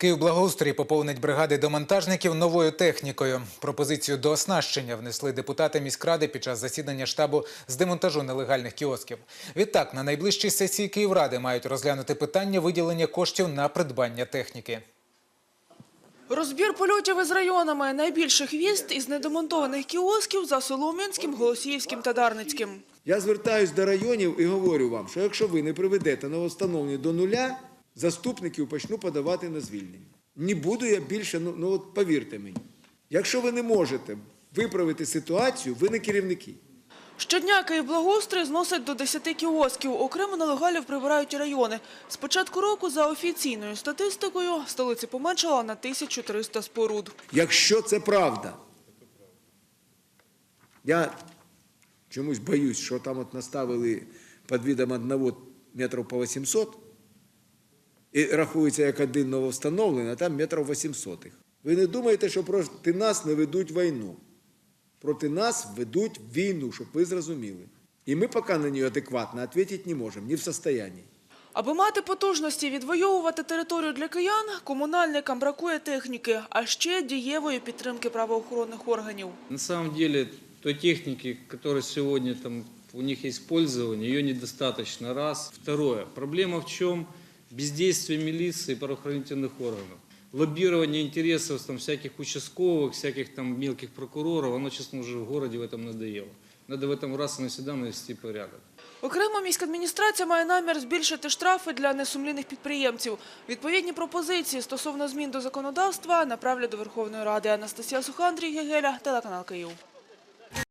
Київблагоустрій поповнить бригади демонтажників новою технікою. Пропозицію до оснащення внесли депутати міськради під час засідання штабу з демонтажу нелегальних кіосків. Відтак, на найближчій сесії Київради мають розглянути питання виділення коштів на придбання техніки. Розбір польотів із районами найбільших в'їзд із недемонтованих кіосків за Солом'янським, Голосіївським та Дарницьким. Я звертаюсь до районів і говорю вам, що якщо ви не приведете новостановлені до нуля, заступників почну подавати на звільнення. Не буду я більше, ну, ну от повірте мені. Якщо ви не можете виправити ситуацію, ви не керівники. Щодня Київблагоустрій зносить до 10 кіосків. Окремо нелегалів прибирають райони. З початку року, за офіційною статистикою, в столиці поменшало на 1300 споруд. Якщо це правда, я чомусь боюсь, що там от наставили під видом одного метрів по 800, і рахується як один нововстановлений, а там метрів 800. Ви не думаєте, що проти нас не ведуть війну. Проти нас ведуть війну, щоб ви зрозуміли. І ми поки на нее адекватно відповідати не можемо, не в состоянии. Аби мати потужності відвоювати територію для киян, комунальникам бракує техніки, а ще дієвої підтримки правоохоронних органів. На самом деле, той техники, которая сегодня там у них есть пользование, ее недостаточно, раз. Второе, проблема в чем? Бездействие милиции и правоохранительных органов. Лоббирование интересов там, всяких участковых, всяких там мелких прокуроров, оно, честно, уже в городе в этом надоело. Надо в этом раз и навсегда навести порядок. Окремо міська адміністрація має намір збільшити штрафи для несумлінних підприємців. Відповідні пропозиції стосовно змін до законодавства направлять до Верховної Ради. Анастасія Суха, Андрій Гегеля, телеканал Київ.